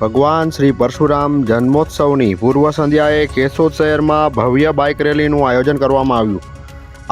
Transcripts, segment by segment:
ભગવાન શ્રી પરશુરામ જન્મોત્સવની પૂર્વ સંધ્યાએ કેશોદ શહેરમાં ભવ્ય બાઇક રેલીનું આયોજન કરવામાં આવ્યું.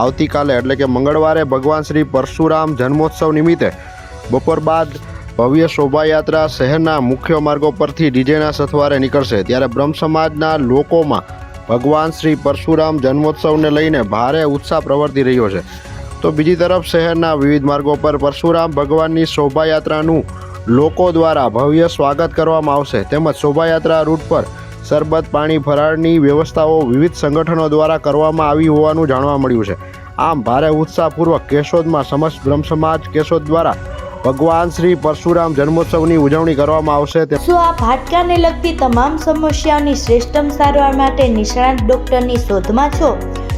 આવતીકાલે એટલે કે મંગળવારે ભગવાન શ્રી પરશુરામ જન્મોત્સવ નિમિત્તે બપોર બાદ ભવ્ય શોભાયાત્રા શહેરના મુખ્ય માર્ગો પરથી ડીજેના સથવારે નીકળશે. ત્યારે બ્રહ્મ સમાજના લોકોમાં ભગવાન શ્રી પરશુરામ જન્મોત્સવને લઈને ભારે ઉત્સાહ પ્રવર્તી રહ્યો છે. તો બીજી તરફ શહેરના વિવિધ માર્ગો પર પરશુરામ ભગવાનની શોભાયાત્રાનું લોકો દ્વારા ભવ્ય સ્વાગત કરવામાં આવશે. તેમજ શોભાયાત્રા રૂટ પર સરબત પાણી ફરાળની વ્યવસ્થાઓ વિવિધ સંગઠનો દ્વારા કરવામાં આવી હોવાનું જાણવા મળ્યું છે. આમ, ભારે ઉત્સાહપૂર્વક કેશોદમાં સમસ્ત બ્રહ્મ સમાજ કેશોદ દ્વારા ભગવાન શ્રી પરશુરામ જન્મોત્સવની ઉજવણી કરવામાં આવશે. શું આ હાડકાને લગતી તમામ સમસ્યાઓની શ્રેષ્ઠમ સારવાર માટે નિષ્ણાત ડોક્ટરની શોધમાં છો?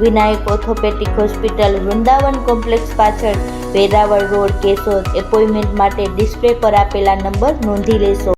Vinayak orthopaedic hospital Vrindavan complex પાછળ વેરાવળ રોડ કેશોદ એપોઇન્ટમેન્ટ માટે ડિસ્પ્લે પર આપેલા નંબર નોંધી લેશો.